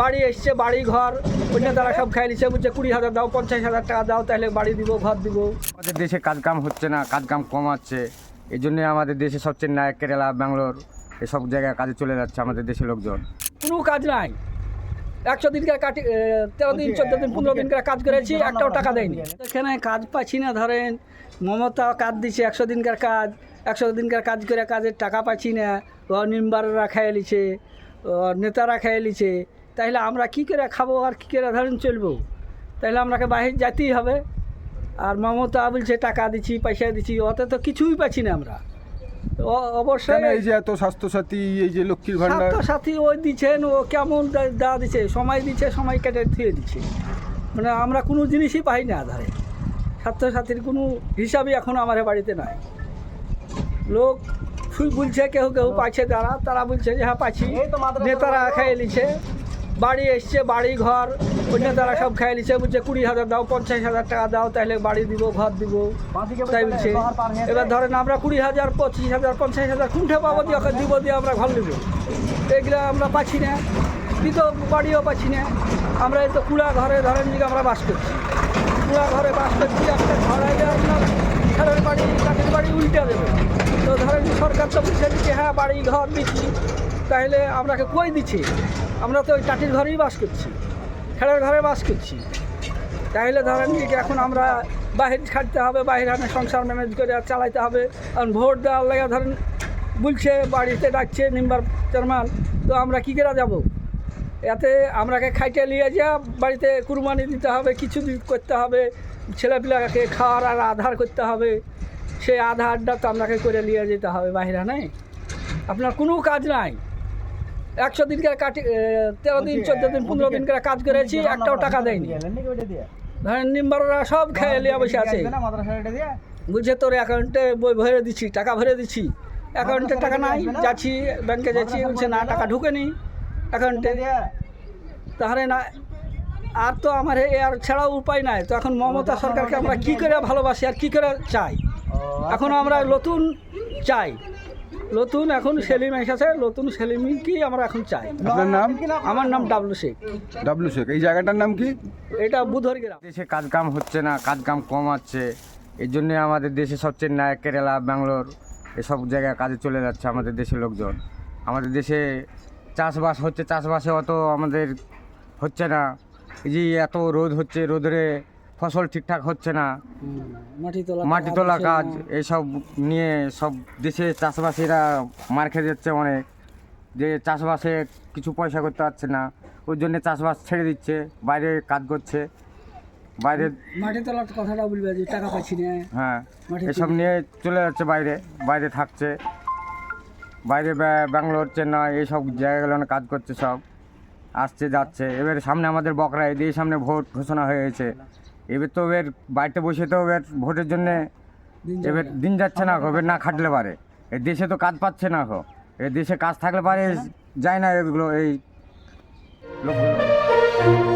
বাড়ি এসছে বাড়ি ঘর অন্য তারা সব খাই নিচ্ছে বলছে কুড়ি হাজার দাও পঞ্চাশ হাজার টাকা দাও তাহলে বাড়ি দিব ঘর দিব। আমাদের দেশে কাজ কাম হচ্ছে না কাজ কাম কমাচ্ছে এই জন্য আমাদের দেশে সবচেয়ে নায়ক কেরালা ব্যাঙ্গালোর এসব জায়গায় কাজে চলে যাচ্ছে আমাদের দেশের লোকজন। কোনো কাজ নাই। একশো দিনকার কাটি তেরো দিন চোদ্দ দিন পনেরো দিনকার কাজ করেছি একটাও টাকা দেয়নি। এখানে কাজ পাচ্ছি না ধরেন মমতা কাজ দিচ্ছে একশো দিনকার কাজ একশো দিনকার কাজ করে কাজের টাকা পাচ্ছি না। ও মেম্বাররা খেয়ে নিছে ও নেতারা খেয়ে নিছে তাহলে আমরা কি করে খাব আর কী করে ধরেন চলবো? তাহলে আমাকে বাহির যেতেই হবে। আর মমতা বলছে টাকা দিচ্ছি পয়সা দিচ্ছি ওতে তো কিছুই পাচ্ছি না আমরা। অবশ্যই এই যে এত স্বাস্থ্যসাথী এই যে লক্ষ্মীর ভান্ডার ছাত্র সাথী ওই দিচ্ছেন ও কেমন দা- দিচ্ছে? সময় দিচ্ছে সময় কেটে থুয়ে দিচ্ছে। মানে আমরা কোনো জিনিসই পাই না আধারে। ছাত্রছাত্রীর কোনো হিসাবই এখন আমার বাড়িতে নাই। লোক বলছে কেউ কেউ পাচ্ছে তারা তারা বলছে যে হ্যাঁ পাচ্ছি। নেতারা খেয়ে নিচ্ছে। বাড়ি এসছে বাড়ি ঘর অন্য তারা সব খেয়ে নিচ্ছে বলছে কুড়ি হাজার দাও পঞ্চাশ হাজার টাকা দাও তাহলে বাড়ি দিব ঘর দিব। তাই বলছে এবার ধরেন আমরা কুড়ি হাজার পঁচিশ হাজার পঞ্চাশ হাজার কুণ্ঠে পাবো দিয়ে ওকে দিব দিয়ে আমরা ঘর নেব। এগুলো আমরা পাচ্ছি না দিত বাড়িও পাচ্ছি না। আমরা এই তো কুড়া ঘরে ধরেন দিকে আমরা বাস করছি। কুড়া ঘরে বাস করছি একটা ঘর আইলে আপনার খেলের বাড়ি কাঠের বাড়ি উল্টে দেবে। তো ধরেন সরকার তো বলছে যে হ্যাঁ বাড়ি ঘর দিচ্ছি তাহলে আমরাকে কই দিচ্ছে আমরা তো ওই টাটির ঘরেই বাস করছি, খেলার ঘরে বাস করছি। তাহলে ধরেন কি এখন আমরা বাহির খাটতে হবে বাইরে আনে সংসার ম্যানেজ করে আর চালাইতে হবে। আর ভোট দেওয়ার লাগে ধরেন বলছে, বাড়িতে ডাকছে মেম্বার চেয়ারম্যান, তো আমরা কী করে যাব? এতে আমরাকে খাইতে নিয়ে যা, বাড়িতে কুরবানি দিতে হবে, কিছু করতে হবে, ছেলেপিলাকে খাওয়ার আর আধার করতে হবে। সেই আধারটা তো আপনাকে করে নিয়ে যেতে হবে বাহিরা নেই আপনার কোনো কাজ নাই। একশো দিন করে কাটি তেরো দিন চোদ্দ দিন পনেরো দিন করে কাজ করেছি একটাও টাকা দেয়নি। ধরেন নিম্বাররা সব খেয়ে নিয়ে বসে আছে। বুঝে তোর অ্যাকাউন্টে বই ভরে দিচ্ছি টাকা ভরে দিচ্ছি অ্যাকাউন্টে টাকা নাই যাচ্ছি ব্যাংকে যাচ্ছি বলছে না টাকা ঢুকে নি অ্যাকাউন্টে তাহলে না আর তো আমার এ আর ছাড়াও উপায় নাই। তো এখন মমতা সরকারকে আমরা কি করে ভালোবাসি আর কি করে চাই? এখন আমরা নতুন চাই। নতুন এখন সেলিম এসেছে নতুন সেলিমকেই আমরা এখন চাই। আপনার নাম? আমার নাম ডাবলু শেখ। ডাব্লু শেখ এই জায়গাটার নাম কি? এটা বুধর গ্রাম। দেশে কাজ কাম হচ্ছে না কাজ কাম কম আছে। এই জন্য আমাদের দেশে সবচেয়ে নায়ক কেরালা ব্যাঙ্গালোর এসব জায়গায় কাজে চলে যাচ্ছে আমাদের দেশের লোকজন। আমাদের দেশে চাষবাস হচ্ছে চাষবাসে অত আমাদের হচ্ছে না। এই যে এত রোদ হচ্ছে রোদরে ফসল ঠিকঠাক হচ্ছে না। মাটি তোলা কাজ এইসব নিয়ে সব দেশে চাষবাসীরা মার খেয়ে যাচ্ছে অনেক। যে চাষবাসে কিছু পয়সা করতে পারছে না ওই জন্য চাষবাস ছেড়ে দিচ্ছে বাইরে কাজ করছে। বাইরে মাটি তোলার কথাটা বলবে যে টাকা পাচ্ছি না। হ্যাঁ এসব নিয়ে চলে যাচ্ছে বাইরে বাইরে থাকছে। বাইরে ব্যা- ব্যাঙ্গালোর চেন্নাই এইসব জায়গাগুলো কাজ করছে সব। আসছে যাচ্ছে। এবার সামনে আমাদের বকরা এই সামনে ভোট ঘোষণা হয়ে গেছে। এবার তো এবার বাড়িতে বসে তো এবার ভোটের জন্য এবার দিন যাচ্ছে না এবার না খাটলে পারে। এ দেশে তো কাজ পাচ্ছে না এখন এ দেশে কাজ থাকলে পারে যায় না এগুলো এই লোকগুলো।